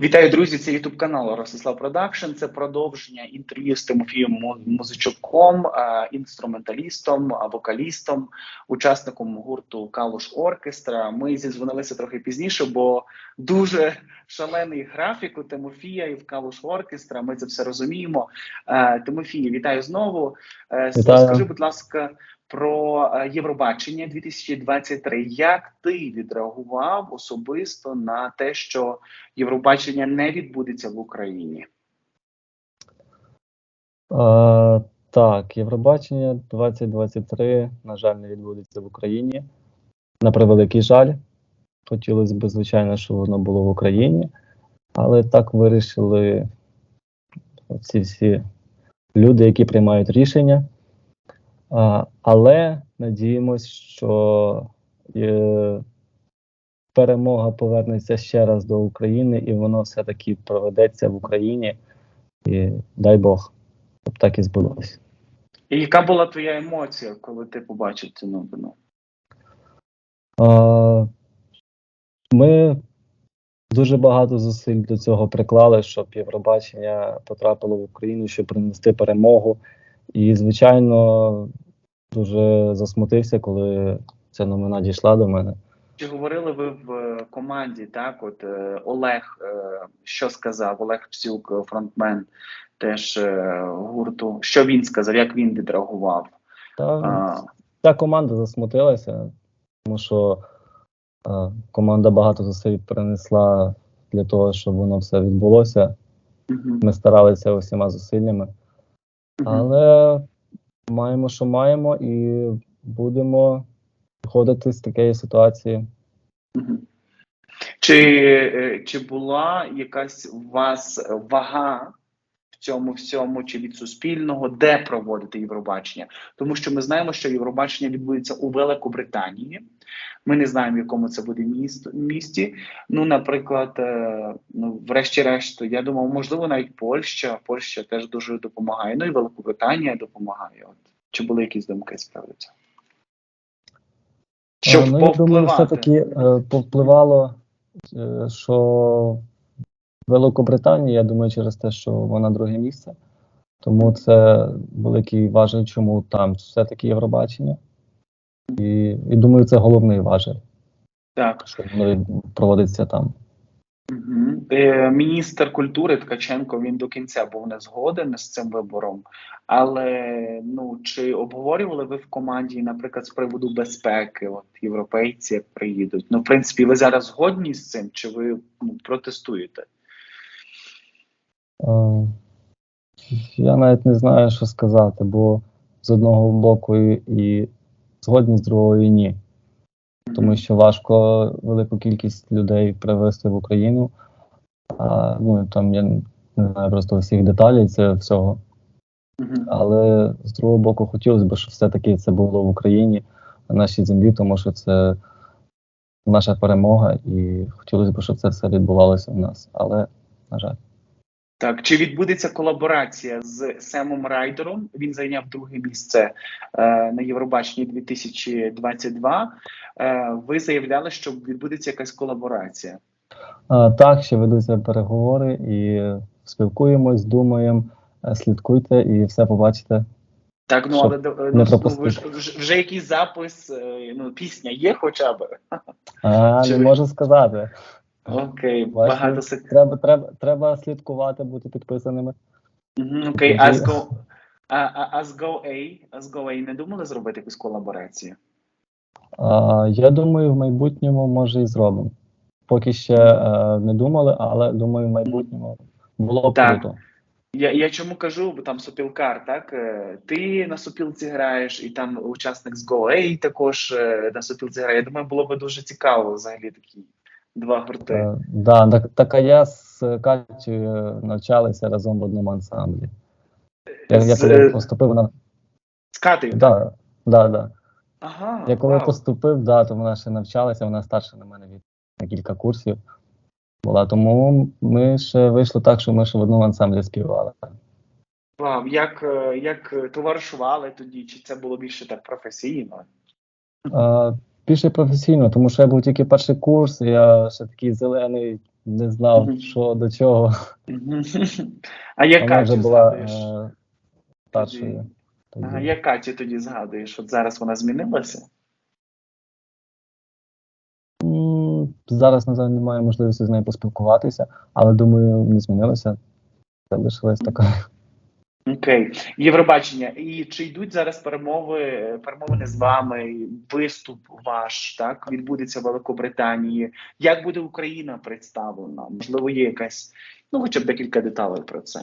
Вітаю, друзі! Це Ютуб канал Ростислав Продакшн. Це продовження інтерв'ю з Тимофієм Му- Музичуком, е, інструменталістом, вокалістом, учасником гурту Калуш Оркестра. Ми зізвонилися трохи пізніше, бо дуже шалений графік у Тимофія і в Калуш Оркестра. Ми це все розуміємо. Е, Тимофій, вітаю знову. Е, Вітаю. Скажи, будь ласка, про е, Євробачення 2023. Як ти відреагував особисто на те, що Євробачення не відбудеться в Україні? Е, так, Євробачення 2023, на жаль, не відбудеться в Україні. На превеликий жаль. Хотілося б, звичайно, щоб воно було в Україні, але так вирішили ці всі люди, які приймають рішення. Але надіємось, що е, перемога повернеться ще раз до України, і воно все-таки проведеться в Україні. І дай Бог, щоб так і збулося. І яка була твоя емоція, коли ти побачив цю новину? А, Ми дуже багато зусиль до цього приклали, щоб Євробачення потрапило в Україну, щоб принести перемогу. І, звичайно, дуже засмутився, коли ця новина дійшла до мене. Чи говорили ви в е, команді? Так, от е, Олег, е, що сказав? Олег Псюк, фронтмен теж гурту. Що він сказав? Як він відреагував? Та А, вся команда засмутилася, тому що е, команда багато зусиль принесла для того, щоб воно все відбулося. мгм, Ми старалися усіма зусиллями. Але маємо, що маємо, і будемо виходити з такої ситуації. Чи, е, чи була якась у вас вага в цьому всьому, чи від суспільного, де проводити Євробачення? Тому що ми знаємо, що Євробачення відбудеться у Великобританії. Ми не знаємо, в якому це буде місто, місті. Ну, наприклад, е, ну, врешті-решт, я думав, можливо, навіть Польща. Польща теж дуже допомагає. Ну і Великобританія допомагає. От. Чи були якісь думки цього? Щоб Е, ну, я думаю, все-таки е, повпливало, що Великобританія, я думаю, через те, що вона друге місце. Тому це великий важель, чому там все-таки Євробачення. І, і думаю, це головний важель, Так. що воно проводиться там. Е, Міністр культури Ткаченко він до кінця був не згоден з цим вибором. Але ну чи обговорювали ви в команді, наприклад, з приводу безпеки? От європейці як приїдуть? Ну, в принципі, ви зараз згодні з цим, чи ви ну, протестуєте? Е, Я навіть не знаю, що сказати, бо з одного боку і, і згодні, з другого і ні. Тому що важко велику кількість людей привезти в Україну. А, ну, там я не знаю просто всіх деталей цього всього. Але з другого боку, хотілося б, щоб все-таки це було в Україні, на нашій землі, тому що це наша перемога, і хотілося б, щоб це все відбувалося в нас. Але, на жаль. Так, чи відбудеться колаборація з Семом Райдером? Він зайняв друге місце е, на Євробаченні 2022. Е, ви заявляли, що відбудеться якась колаборація. А, так, ще ведуться переговори і спілкуємось, думаємо, е, слідкуйте і все побачите. Так, ну але до- не ну, вже, вже якийсь запис, е, ну пісня є хоча б. А, не можу сказати. Окей, багато сек... Треба, треба, треба слідкувати, бути підписаними. Окей, Тоді- а з Go, а, а, а A, а не думали зробити якусь колаборацію? А, я думаю, в майбутньому може і зробимо. Поки ще е, не думали, але думаю, в майбутньому було б Так. круто. Я, я чому кажу, бо там сопілкар, так? е, Ти на сопілці граєш, і там учасник з Go A також е, на сопілці грає. Я думаю, було б дуже цікаво взагалі такі два гурти. Е, да, так, так а я з Катєю навчалися разом в одному ансамблі. Я, я З- коли поступив на. З Катею? Да, да, да. Ага, Я коли вау. поступив, да, то вона ще навчалася, вона старша на мене від на кілька курсів була. Тому ми ще вийшло так, що ми ще в одному ансамблі співали. Вау, як, е, як товаришували тоді, чи це було більше так професійно? А, більше професійно, тому що я був тільки перший курс, я ще такий зелений не знав, Мгм. що до чого. Мгм. А як Вона вже була е, старшою. тоді. Ага, як Катю тоді згадуєш? От зараз вона змінилася? Зараз, на жаль, немає можливості з нею поспілкуватися, але думаю, не змінилося. Це лишилось така. Окей, Євробачення. І чи йдуть зараз перемови, перемовини з вами? Виступ ваш так відбудеться в Великобританії. Як буде Україна представлена? Можливо, є якась, ну хоча б декілька деталей про це.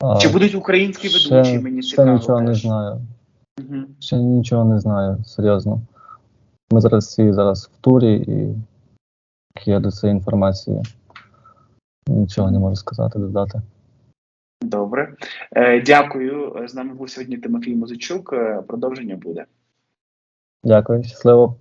А, Чи будуть українські ще- ведучі? Мені ще цікаво. нічого не знаю. Мгм. Ще нічого не знаю, серйозно. Ми зараз всі зараз в турі і я до цієї інформації нічого не можу сказати, додати. Е, дякую. З нами був сьогодні Тимофій Музичук. Е, Продовження буде. Дякую, щасливо.